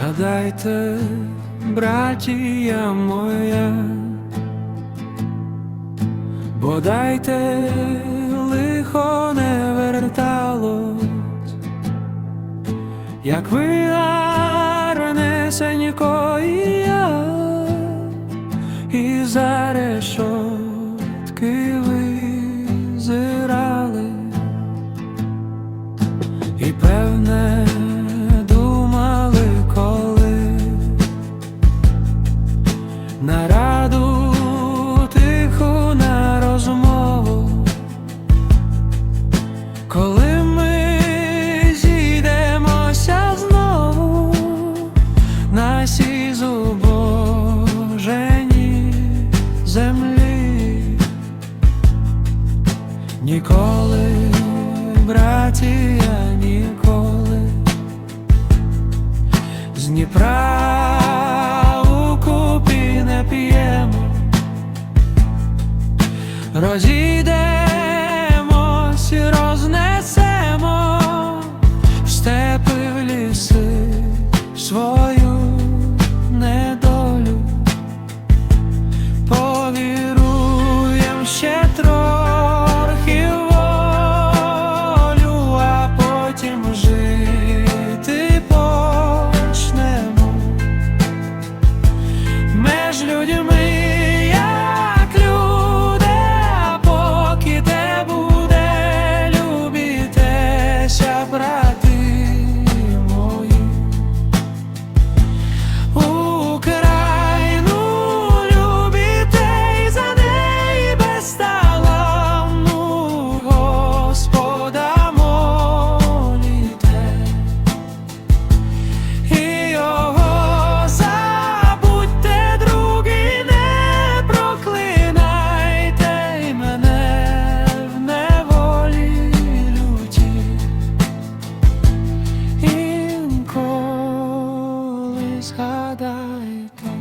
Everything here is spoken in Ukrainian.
Згадайте, братія моя, бодайте лихо не верталось, як ви гарнесенько і я, і за решотки ви зирали. І певне коли ми зійдемося знову на сій зубоженій землі. Ніколи, братія, ніколи з Дніпра згадаєте.